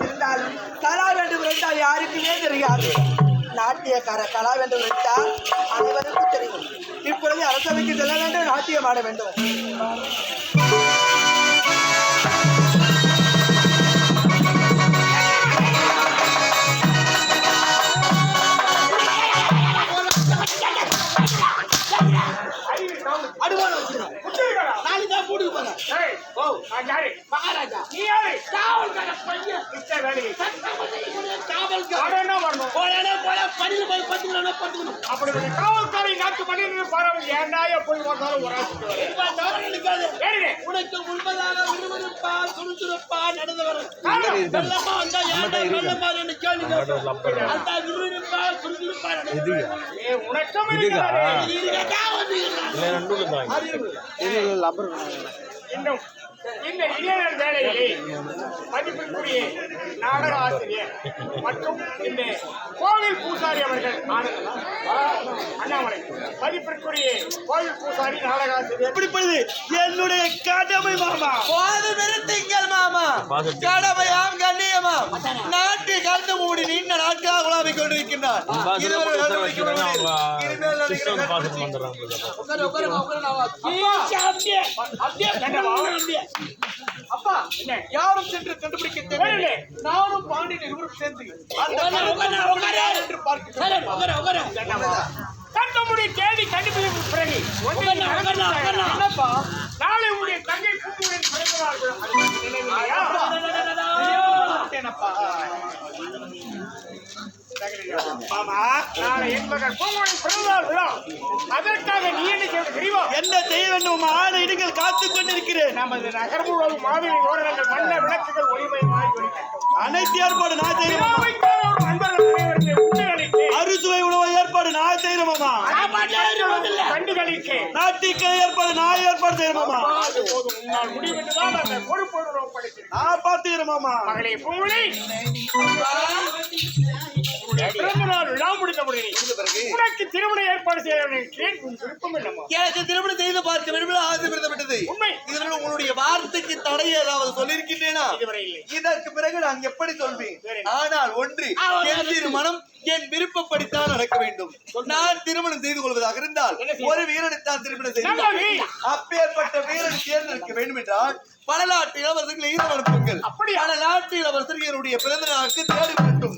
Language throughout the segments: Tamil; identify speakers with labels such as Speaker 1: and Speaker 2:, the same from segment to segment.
Speaker 1: இருந்தாலும் கலா வேண்டும் என்றால் யாருக்குமே தெரியாது. நாட்டியக்கார கலா வேண்டும் என்றால் அனைவருக்கும் தெரியும். இப்பொழுது அரசவைக்கு செல்ல வேண்டும் நாட்டியம் ஆட வேண்டும். அடுவான வச்சுக்கிறோம் நாளைக்கு தான்? மகாராஜா.
Speaker 2: நீ யாரு? மிச்ச வேலையை.
Speaker 1: காவல்கார
Speaker 2: நாட்டு மனிதர்கள் பாராமல் ஏன்டாயா போய் வந்தாலும் ஒரு.
Speaker 1: உனக்கு உண்மைதாக விறுவிறுப்பா சுறுசுறுப்பா நடந்து வரும்
Speaker 2: உனக்கும். இன்னும் இந்த இளைஞர் வேலையிலே மதிப்பிற்குரிய நாடக ஆசிரியர் மற்றும் இந்த கோவில் பூசாரி அவர்கள்? அண்ணாமலை மதிப்பிற்குரிய கோவில் பூசாரி நாடக ஆசிரியர்
Speaker 1: எப்படிப்படுது என்னுடைய கடமை மாமா போது நிறுத்துங்கள் மாமா கடமையாம் கண்ணியமாம் நாட்டை கலந்து மூடி நீண்ட நாட்களாக உலாவிக் கொண்டிருக்கின்றார் அப்படியே, அப்படியே. அப்பா
Speaker 2: என்ன?
Speaker 1: யாரும் சென்று கண்டுபிடிக்க தேவையில்லை நானும் பாண்டியன் இருவரும் சேர்ந்து என்று பார்க்கிறோம்
Speaker 2: என்னவா? கண்டமுடி தேடி கண்டுபிடிப்பு பிறகு?
Speaker 1: என்னப்பா
Speaker 2: நாளை உடைய தங்கை?
Speaker 1: என்னப்பா
Speaker 2: மாமா, நாளை என் மகன் பூங்குழலின் பிறந்த நாள் விழா. அதற்காக நீ என்ன செய்ய தெரியுமா?
Speaker 1: என்ன செய்ய வேண்டும் இடுங்கள் காத்துக் கொண்டிருக்கிறேன்.
Speaker 2: நமது நகர் முழுவதும் மாதிரி ஓரங்கள் வண்ண விளக்குகள் ஒளிமயமாய் ஒளிக்கட்டும்
Speaker 1: அனைத்து ஏற்பாடு நான் செய்யணும் அறுசுவை உணவு ஏற்பாடு நான் செய்யணும் மாமா.
Speaker 2: கண்டுகளிக்கு.
Speaker 1: நாட்டிற்கு ஏற்பாடு நான் ஏற்பாடு செய்யணும் மாமா.
Speaker 2: அது போதும். உன்னால் முடிவென்றுதான் அந்த பொறுப்போடு ஒப்படைக்கிறேன்
Speaker 1: நான் பார்த்துக்கிறேன் மாமா.
Speaker 2: மகளே பூங்குழி பிறந்த நாள் விழா முடிந்த முடியும் உனக்கு திருமண ஏற்பாடு செய்ய விருப்பம்
Speaker 1: எனக்கு திருமணம் செய்து பார்க்க வேண்டும் என்று ஆசைப்படுத்தப்பட்டது
Speaker 2: உண்மை.
Speaker 1: இதனால் உங்களுடைய வார்த்தைக்கு தடை ஏதாவது சொல்லியிருக்கின்றேனா? இதற்கு பிறகு நான் எப்படி சொல்வேன். ஆனால் ஒன்று என் திருமணம் என் விருப்பப்படித்தான் நடக்க வேண்டும். நான் திருமணம் செய்து கொள்வதாக இருந்தால்? ஒரு வீரனை தான் திருமணம் செய்து. அப்பேற்பட்ட வீரனை தேர்ந்தெடுக்க வேண்டும் என்றால் பல நாட்டு இளவரசர்கள் ஈரம் அனுப்புங்கள்
Speaker 2: அப்படியா?
Speaker 1: பல நாட்டு இளவரசர்கள் என்னுடைய பிறந்த நாளுக்கு தேடி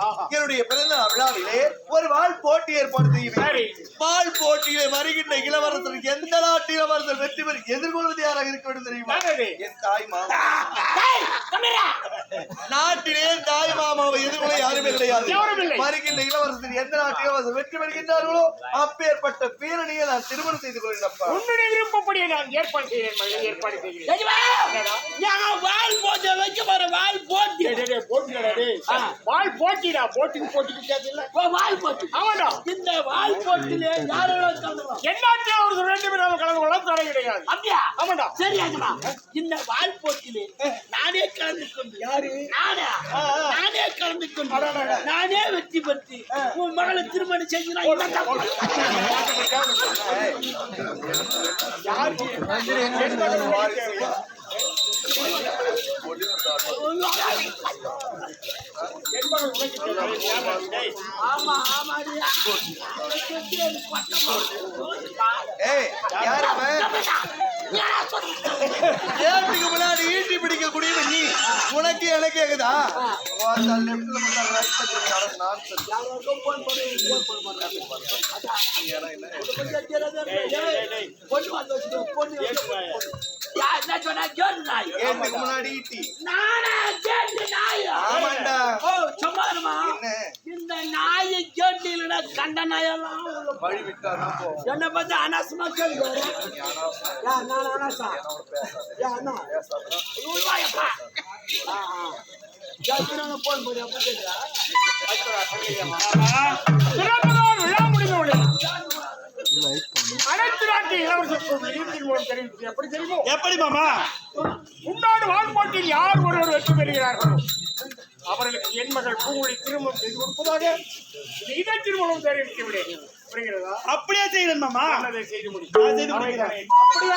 Speaker 2: ஆஹா.
Speaker 1: என்னுடைய பிறந்த நாள் விழாவிலே ஒரு வாழ் போட்டி ஏற்பாடு. வேண்டும் வாழ் போட்டியிலே வருகின்ற இளவரசருக்கு எந்த நாட்டு இளவரசர் வெற்றி பெற எதிர்கொள்வது யாராக இருக்க வேண்டும் தெரியுமா. என் தாய் மாமா நாட்டிலே தாய் மாமாவை எதிர்கொள்ள யாருமே கிடையாது. வருகின்ற இளவரசர் எந்த நாட்டு இளவரசர் வெற்றி பெறுகின்றார்களோ அப்பேற்பட்ட பேரணியை நான் திருமணம் செய்து கொள்கிறப்பா
Speaker 2: உன்னுடைய விருப்பப்படியே நான் ஏற்பாடு செய்கிறேன் ஏற்பாடு செய்கிறேன்?
Speaker 1: வால் போட்டு வைக்க போற வால் போட்டு.
Speaker 2: டேய், டேய், போட்டுடா, டேய். வாள் போட்டிடா போட்டிக்கு போட்டிக்கு கேட்கல
Speaker 1: வால் போட்டு.
Speaker 2: ஆமாடா.
Speaker 1: இந்த வால் போட்டிலே யாரோட
Speaker 2: என்னாச்சு ஒரு ரெண்டு பேரும் கலந்து கொள்ள தடை கிடையாது.
Speaker 1: அப்படியா?
Speaker 2: ஆமாடா.
Speaker 1: சரி இந்த வால் போட்டிலே நானே கலந்து கொண்டு யாரு? நானே? கலந்து கொண்டு நானே வெற்றி பெற்று உன் மகளை திருமணம் தான் ஆமா ஆமாடியா ஏய் யாரு ஏட்டுக்கு முன்னாடி ஈட்டி பிடிக்கக்கூடிய நீ? உனக்கு எனக்கு கேக்குதா? முன்னாடி ஈட்டி
Speaker 3: நானா கேட்டு நாயா?
Speaker 1: ஆமாண்டா.
Speaker 3: ஓ சும்மாருமா
Speaker 1: என்ன?
Speaker 3: இந்த நாயை கேட்டு இல்லைன்னா கண்ட நாயெல்லாம் என்னை பத்தி அனாசமா கேள்வி அனாசா அண்ணா
Speaker 2: அனைத்து நாட்டு தெரிவித்து எப்படி தெரியுமோ
Speaker 1: எப்படி மாமா?
Speaker 2: உன்னாடு வாழ் போட்டியில் யார் ஒருவர் வெற்றி பெறுகிறார்களோ அவர்களுக்கு என் மகள் பூங்குழி திருமணம் செய்து கொடுப்பதாக இதை திருமணம் தெரிவிக்க விடேன் புரிகிறதா?
Speaker 1: அப்படியே செய்கிறேன் மாமா.
Speaker 2: செய்து முடி
Speaker 1: நான் செய்து முடிக்கிறேன்.
Speaker 3: அப்படியே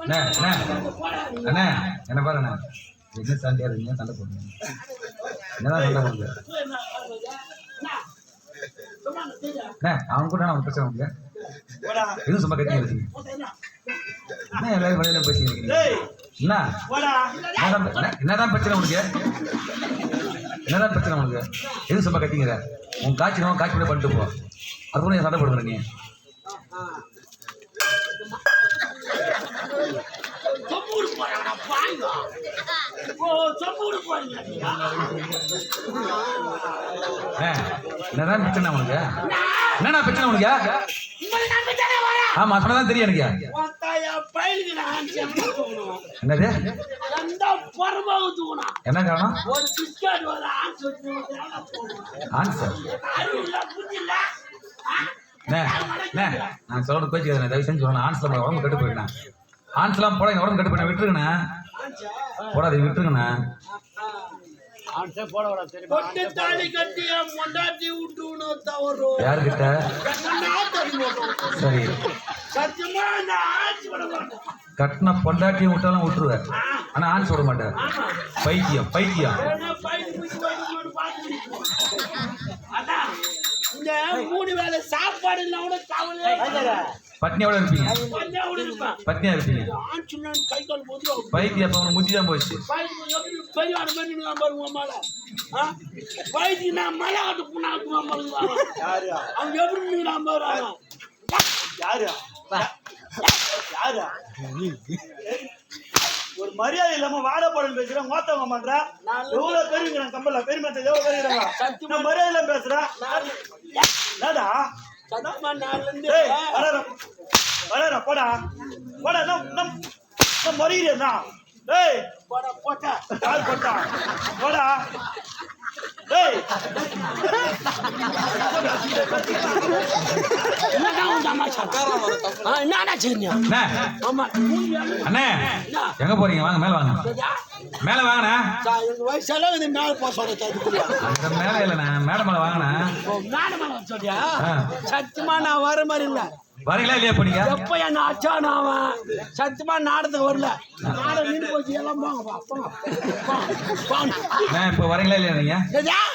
Speaker 4: அண்ணே, அண்ணே.
Speaker 3: போடா.
Speaker 4: அண்ணே என்ன பாரு அண்ணே. என்ன சண்டையா இருக்கீங்க சண்டை போடுங்க என்னதான் சண்டை போடுங்க
Speaker 3: என்ன
Speaker 4: அண்ணே அவன் கூட அவன் பிரச்சனை உங்களுக்கு எதுவும் சும்மா கட்டி வச்சுங்க
Speaker 3: என்ன?
Speaker 4: எல்லாரும் வழியில பேசிட்டு இருக்கீங்க. என்ன
Speaker 1: போடா
Speaker 4: என்னதான் என்னதான் பிரச்சனை உனக்கு? என்னதான் பிரச்சனை உனக்கு? எதுவும் சும்மா கட்டிங்கிற உன் காய்ச்சி நோய் காய்ச்சி பண்ணிட்டு போ. அதுக்கு நீ சண்டை போடுங்க நீ
Speaker 3: போறாங்கடா, பாருங்க. ஓ, சொம்பூடு போறீங்க
Speaker 4: என்னதான் பிரச்சனை உனக்கு? என்னடா பிரச்சனை உனக்கு?
Speaker 3: உங்களை
Speaker 4: ஆமா சொன்னதான் தெரியும் எனக்கு. என்னது? என்ன காரணம்? ஆன்சர் நான் சொல்றது பேச்சு தயவு செஞ்சு சொல்லணும் ஆன்ஸ்லாம் உடம்பு கெட்டு போயிட்டேன் ஆன்ஸ்லாம் போட எங்க உடம்பு கெட்டு போயிட்டேன் விட்டுருங்கண்ணே போடாது விட்டுருங்கண்ணே
Speaker 3: என் பொண்டாட்டி.
Speaker 4: யாருக்கிட்ட. சரி. கட்டின பொண்டாட்டியும் விட்டாலும் விட்டுருவேன் ஆனா ஆன்ஸ் விட மாட்டேன் பைத்தியம் பைத்தியம்
Speaker 3: இந்த மூணு வேளை சாப்பாடு இல்ல கூட கவலையே இல்லை.
Speaker 4: பட்னியோட இருப்பீங்க. பட்னியா இருப்பீங்க. பைத்தியம் அப்ப உனக்கு முத்தி தான் போச்சு.
Speaker 1: ஒரு மரியாதை இல்லாம வாட போடன்னு பேசுறேன் மோத்தவங்க பண்ற. எவ்வளவு பெருங்கிறான் கம்பல்ல பெருமைத்தை எவ்வளவு பெருங்கிறாங்க நான் மரியாதை இல்லாம பேசுறேன் என்னடா
Speaker 3: சத்தியமா நாலுல இருந்து
Speaker 1: வராரா போடா. போடா நம் நம் நம் மறிகிறேன்னா ஏய்
Speaker 3: போடா, போட்டா.
Speaker 1: கால் போட்டா? போடா.
Speaker 3: என்னடா?
Speaker 4: அண்ணே.
Speaker 3: ஆமா.
Speaker 4: அண்ணே. எங்க போறீங்க? வாங்க மேல வாங்க.
Speaker 3: சரியா?
Speaker 4: மேல வாங்கண்ணே.
Speaker 3: எனக்கு வயசெல்லாம் இது மேல போக சொல்றேன்.
Speaker 4: அந்த மேல இல்லைண்ணே. மேல மேல வாங்கண்ணே
Speaker 3: சொல்றியா? சத்தியமா நான் வர மாதிரி இல்ல.
Speaker 4: வரீங்களா இல்லையா இப்போ நீங்க?
Speaker 3: எப்ப என்ன அச்சான அவன்? சத்தியமா நாடத்துக்கு வரல. நாடகம் நின்று போச்சு எல்லாம் போங்க
Speaker 4: இப்போ வரீங்களா இல்லையா நீங்க?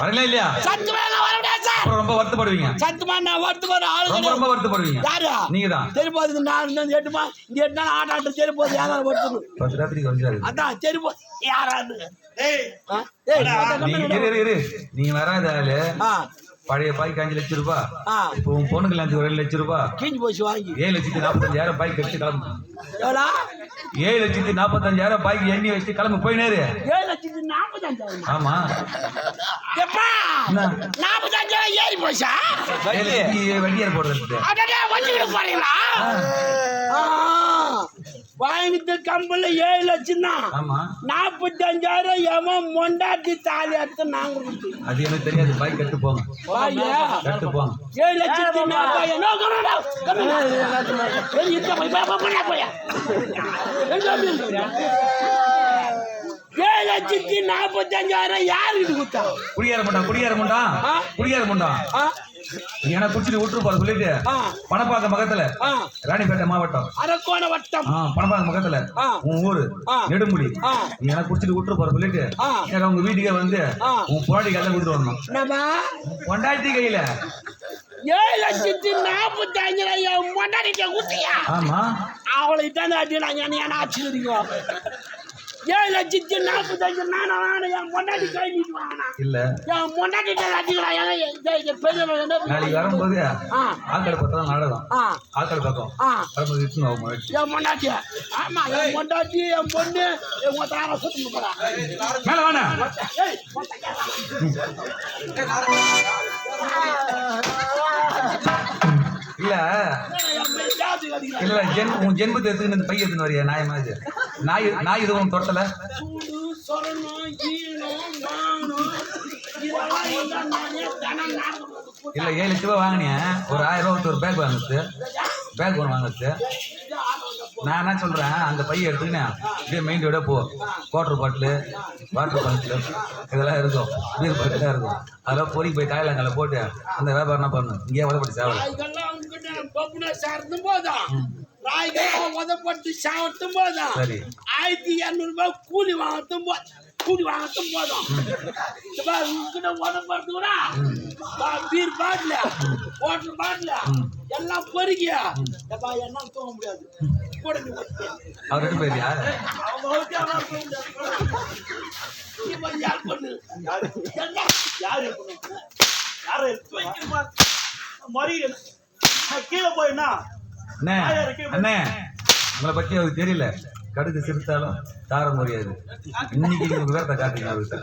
Speaker 4: வரீங்களா இல்லையா?
Speaker 3: சத்தியமா நான் வர முடியாது சார்.
Speaker 4: ரொம்ப வருத்தப்படுவீங்க.
Speaker 3: சத்தியமா நான் வரத்து வர ஆளு
Speaker 4: ரொம்ப ரொம்ப. வருத்தப்படுவீங்க.
Speaker 3: யாரு?
Speaker 4: நீங்க தான்
Speaker 3: தெரி போகுது நான் இந்த எட்டுமா இந்த எட்டு நாள் ஆட்ட ஆட்ட தெரி போகுது யாராவது ஒருத்தர்
Speaker 4: பத்து ராத்திரிக்கு வந்துடாது
Speaker 3: அதான் தெரி போ யாராவது?
Speaker 4: நீங்க இரு பழைய பாய்க்கு அஞ்சு லட்சம் ரூபாய்
Speaker 3: ஆ.
Speaker 4: இப்போ உன் பொண்ணுக்கு அஞ்சு ஒரு லட்சம் ரூபாய்
Speaker 3: கீஞ்சு போச்சு வாங்கி.
Speaker 4: ஏழு லட்சத்தி நாற்பத்தஞ்சாயிரம் பாய்க்கு கட்டி கிளம்பு. ஏழு லட்சத்தி நாற்பத்தஞ்சாயிரம் பாய்க்கு எண்ணி வச்சு கிளம்பு போயினேரு.
Speaker 3: ஏழு லட்சத்தி நாற்பத்தஞ்சாயிரம்.
Speaker 4: ஆமா?
Speaker 3: நாற்பத்தஞ்சாயிரம் ஏறி போச்சா?
Speaker 4: வண்டியார் போடுறது
Speaker 3: போறீங்களா? வாங்கிட்டு கம்பல்ல ஏழு லட்சம் தான்
Speaker 4: ஆமா.
Speaker 3: நாற்பத்தஞ்சாயிரம் எவன் மொண்டாட்டி தாலி எடுத்து நாங்க.
Speaker 4: அது எனக்கு தெரியாது. பாய் கட்டு போங்க.
Speaker 3: வாயா.
Speaker 4: கட்டு போங்க.
Speaker 3: ஏழு லட்சத்தி? ஏழு லட்சத்தி நாற்பத்தஞ்சாயிரம் யாருக்கு கொடுத்தா?
Speaker 4: குடியேற மாட்டான் குடியேற மாட்டான்
Speaker 3: ஆ?
Speaker 4: குடியேற என்ன குடிச்சிட்டு விட்டுருப்பாரு சொல்லிட்டு.
Speaker 3: ஆ.
Speaker 4: பணப்பாக்கம் பக்கத்துல. ராணிப்பேட்டை மாவட்டம்.
Speaker 3: அரக்கோண வட்டம்.
Speaker 4: ஆ பணப்பாக்கம் பக்கத்துல. உன் ஊரு. நெடுமுடி என்ன குடிச்சிட்டு விட்டுருப்பாரு சொல்லிட்டு. எனக்கு உங்க வீட்டுக்கே வந்து. உன் பொண்டாட்டி கையில கொடுத்துட்டு வரணும். பொண்டாட்டி கையில.
Speaker 3: ஏழு லட்சத்தி மொண்டாடிட்ட குத்தியா
Speaker 4: ஆமா.
Speaker 3: அவளை தான் அடினாங்க என்ன ஆச்சரியம் ஏழு லட்சத்தி நாற்பத்தஞ்சு நானா வாங்கினேன் என் பொண்டாட்டி கை நீட்டு வாங்கினா
Speaker 4: இல்ல.
Speaker 3: என் பொண்டாட்டி அடிக்கலாம்
Speaker 4: நாளைக்கு வரும்போது
Speaker 3: ஆ.
Speaker 4: ஆட்கள் பத்திரம் நாடகம்.
Speaker 3: ஆ.
Speaker 4: ஆட்கள் பக்கம் வரும்போது.
Speaker 3: என் பொண்டாட்டி. ஆமா என் பொண்டாட்டி என் பொண்ணு என் மொத்த ஆற சுத்தி போறா.
Speaker 4: மேல வாண்ணே.
Speaker 3: ஏய் மொத்த கேட்டா.
Speaker 4: இல்ல. இல்ல ஜென் உன் ஜென்மத்தை எடுத்துக்கிட்டு இந்த பைய எடுத்துன்னு வரியா? நாய் மாதிரி. நாய் நாய் இது உன்
Speaker 3: இல்லை
Speaker 4: இல்ல ஏழு லட்ச ரூபா வாங்கினேன் ஒரு ஆயிரம் ரூபா ஒரு பேக் வாங்குச்சு பேக் ஒன்று வாங்குச்சு நான் என்ன சொல்றேன்? அந்த பைய எடுத்துக்கினே அப்படியே மெயின் ரோட போ. வாட்டர் பாட்டிலு வாட்டர் பாட்டிலு இதெல்லாம் இருக்கும். பீர் பாட்டிலாம் இருக்கும். அதெல்லாம் பொறி போய் காயிலாங்கல்ல போட்டு அந்த வியாபாரம் என்ன பண்ணணும்? இங்கேயே உதப்படி சேவலை
Speaker 3: ராய்கள்லாம் உங்ககிட்ட பப்புனா சார்த்தும் போதும் ராய்கள்லாம் உதப்பட்டு சாவட்டும் போதும்
Speaker 4: சரி.
Speaker 3: ஆயிரத்தி இரநூறு ரூபாய் கூலி வாங்கட்டும் போ கூலி வாங்கட்டும் போதும் உங்ககிட்ட உதப்படுத்துக்கிறா பீர் பாட்டில வாட்டர் பாட்டில எல்லாம் பொறுக்கியா எப்பா என்ன தூங்க முடியாது கூட நீ.
Speaker 4: அவர் ரெண்டு பேரியா
Speaker 3: அவங்க ஒருத்தி அவன் தூங்க முடியாது. நீ போய் யார் பண்ணு என்ன?
Speaker 1: யாரு இருக்கணும்? யாரு? மறியல கீழே போயினா
Speaker 4: அண்ணே அண்ணே உங்களை பத்தி அவருக்கு தெரியல கடுகு சிரித்தாலும் தார முடியாது இன்னைக்கு நீங்க வேறத்தை காட்டுங்க அவர்கிட்ட.